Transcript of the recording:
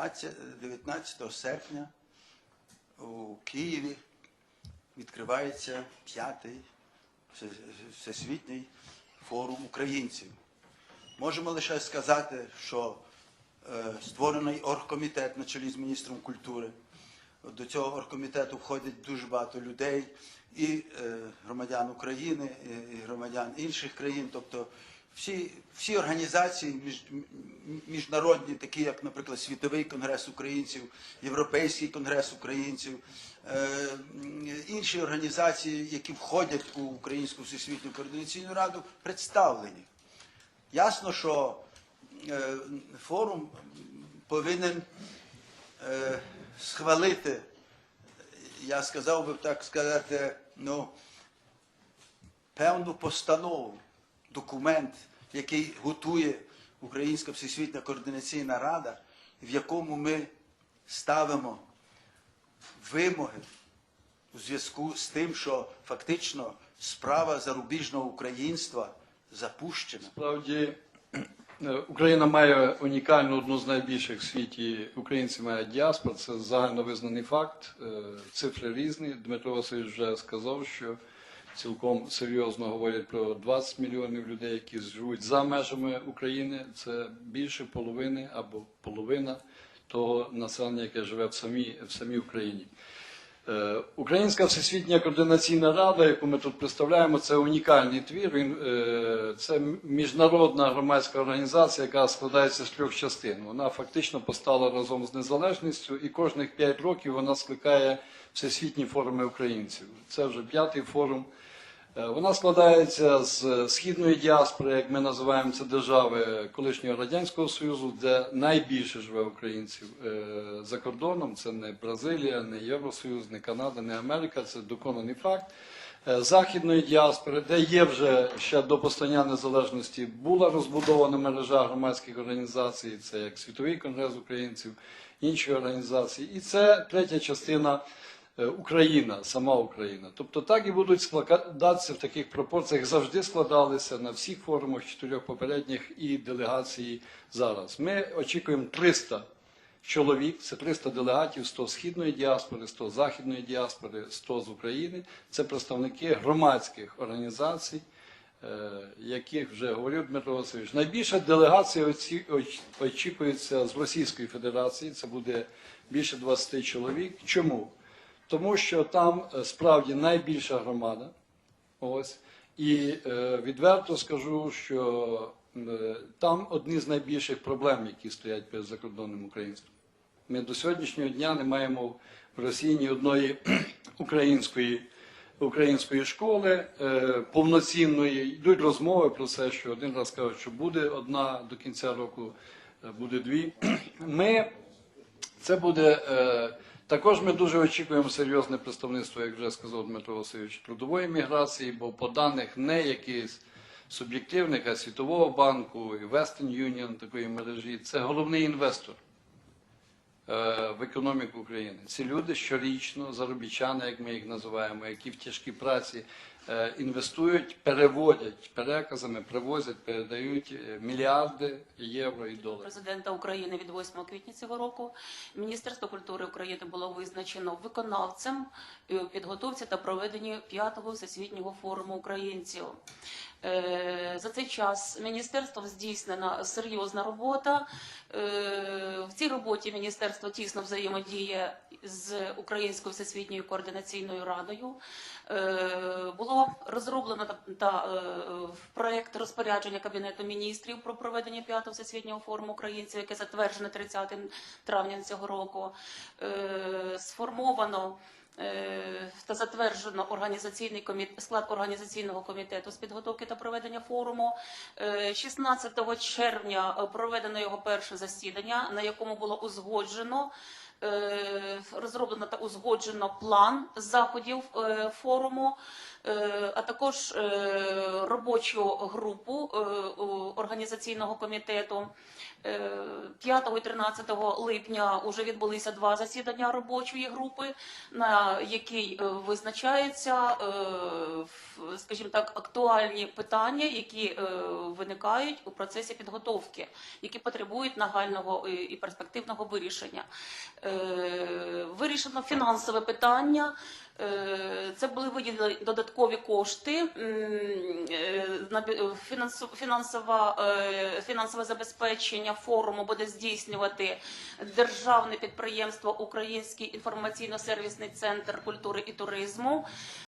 20, 19 серпня у Києві відкривається п'ятий всесвітній форум українців. Можемо лише сказати, що е, створений оргкомітет на чолі з міністром культури. До цього оргкомітету входять дуже багато людей, і е, громадян України, і, громадян інших країн, тобто всі, всі організації між, міжнародні, такі як, наприклад, Світовий конгрес українців, Європейський конгрес українців, е, інші організації, які входять у Українську всесвітню координаційну раду, представлені. Ясно, що е, форум повинен е, схвалити, я сказав би так сказати, ну, певну постанову, документ, який готує Українська Всесвітня координаційна рада, в якому ми ставимо вимоги у зв'язку з тим, що фактично справа зарубіжного українства запущена. Справді е, Україна має унікальну одну з найбільших в світі українці мають діаспор. Це загальновизнаний факт. Е, Цифри різні. Дмитро Васильович вже сказав, що цілком серйозно говорять про 20 мільйонів людей, які живуть за межами України. Це більше половини або половина того населення, яке живе в самій, в самій Україні. Е, Українська всесвітня координаційна рада, яку ми тут представляємо, це унікальний твір. Він, е, це міжнародна громадська організація, яка складається з трьох частин. Вона фактично постала разом з незалежністю, і кожних п'ять років вона скликає всесвітні форуми українців. Це вже п'ятий форум. Е, Вона складається з східної діаспори, як ми називаємо це держави колишнього радянського союзу, де найбільше живе українців е, за кордоном. Це не Бразилія, не Євросоюз, не Канада, не Америка. Це доконаний факт. Е, Західної діаспори, де є вже ще до постання незалежності, була розбудована мережа громадських організацій, це як Світовий конгрес українців, інші організації. І це третя частина е, Україна, сама Україна. Тобто так і будуть складатися в таких пропорціях, завжди складалися на всіх форумах чотирьох попередніх і делегації зараз. Ми очікуємо 300 чоловік, це 300 делегатів, 100 східної діаспори, 100 західної діаспори, 100 з України. Це представники громадських організацій, е, яких вже говорив Дмитро Васильович. Найбільша делегація очікується з Російської Федерації. Це буде більше 20 чоловік. Чому? Тому що там е, справді найбільша громада. Ось. І е, відверто скажу, що е, там одні з найбільших проблем, які стоять перед закордонним українством. Ми до сьогоднішнього дня не маємо в Росії ні одної української, української школи е, повноцінної. Йдуть розмови про це, що один раз кажуть, що буде одна до кінця року, е, буде дві. Ми це буде е, також. Ми дуже очікуємо серйозне представництво, як вже сказав Дмитро Васильович, трудової міграції, бо по даних не якихось суб'єктивних, а Світового банку і Western Union такої мережі, це головний інвестор е, в економіку України. Ці люди щорічно, заробітчани, як ми їх називаємо, які в тяжкій праці інвестують, переводять переказами, привозять, передають е, мільярди євро і доларів. президента України від 8 квітня цього року Міністерство культури України було визначено виконавцем у підготовці та проведенні п'ятого всесвітнього форуму українців. Е, За цей час міністерством здійснена серйозна робота. Е, В цій роботі міністерство тісно взаємодіє з Українською всесвітньою координаційною радою. Е, Було розроблено та, та е, проект розпорядження Кабінету міністрів про проведення п'ятого всесвітнього форуму українців, яке затверджено 30 травня цього року. Е, Сформовано та затверджено організаційний комітет, склад організаційного комітету з підготовки та проведення форуму. Е, 16 червня е, проведено його перше засідання, на якому було узгоджено Е, Розроблено та узгоджено план заходів е, форуму, е, а також е, робочу групу е, організаційного комітету. Е, 5 і 13 липня вже відбулися два засідання робочої групи, на якій е, визначаються, е, скажімо так, актуальні питання, які е, виникають у процесі підготовки, які потребують нагального і- перспективного вирішення. Е, Вирішено фінансове питання. Е, Це були виділені додаткові кошти е, на бі- е, фінансова, е, фінансове забезпечення форуму буде здійснювати державне підприємство Український інформаційно-сервісний центр культури і туризму.